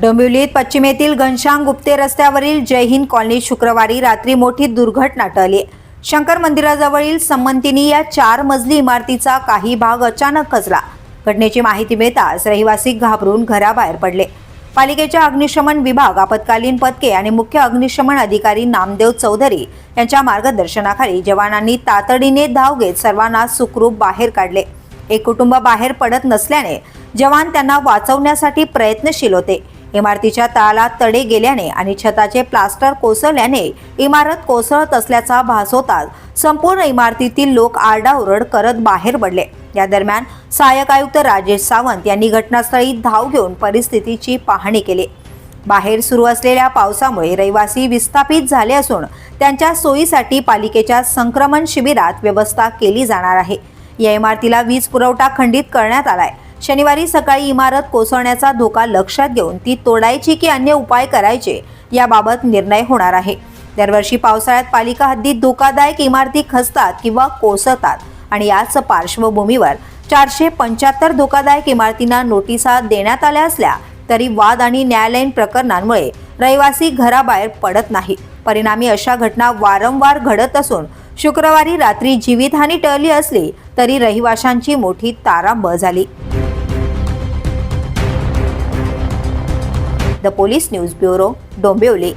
डोंबिवलीत पश्चिमेतील घनश्याम गुप्ते रस्त्यावरील जय हिंद कॉलनीत शुक्रवारी रात्री मोठी दुर्घटना टळली. शंकर मंदिराजवळील संमंतिनी या चार मजली इमारतीचा काही भाग अचानक खचला. घटनेची माहिती मिळताच रहिवासी घाबरून घराबाहेर पडले. पालिकेच्या अग्निशमन विभाग आपत्कालीन पथके आणि मुख्य अग्निशमन अधिकारी नामदेव चौधरी यांच्या मार्गदर्शनाखाली जवानांनी तातडीने धाव घेत सर्वांना सुखरूप बाहेर काढले. एक कुटुंब बाहेर पडत नसल्याने जवान त्यांना वाचवण्यासाठी प्रयत्नशील होते. इमारतीच्या तळाला तडे गेल्याने आणि छताचे प्लास्टर कोसळल्याने इमारत कोसळत असल्याचा भास होताच संपूर्ण इमारतीतील लोक आरडाओरड करत बाहेर पडले. या दरम्यान सहाय्यक आयुक्त राजेश सावंत यांनी घटनास्थळी धाव घेऊन परिस्थितीची पाहणी केली. बाहेर सुरू असलेल्या पावसामुळे रहिवासी विस्थापित झाले असून त्यांच्या सोयीसाठी पालिकेच्या संक्रमण शिबिरात व्यवस्था केली जाणार आहे. या इमारतीला वीज पुरवठा खंडित करण्यात आलाय. शनिवारी सकाळी इमारत कोसळण्याचा धोका लक्षात घेऊन ती तोडायची की अन्य उपाय करायचे याबाबत निर्णय होणार आहे. दरवर्षी पावसाळ्यात पालिका हद्दीत धोकादायक इमारती खचतात किंवा कोसळतात आणि याच पार्श्वभूमीवर चारशे पंच्याहत्तर धोकादायक इमारतींना नोटिसा देण्यात आल्या असल्या तरी वाद आणि न्यायालयीन प्रकरणांमुळे रहिवासी घराबाहेर पडत नाही. परिणामी अशा घटना वारंवार घडत असून शुक्रवारी रात्री जीवितहानी टळली असली तरी रहिवाशांची मोठी तारांबळ झाली. The police news bureau Dombivli.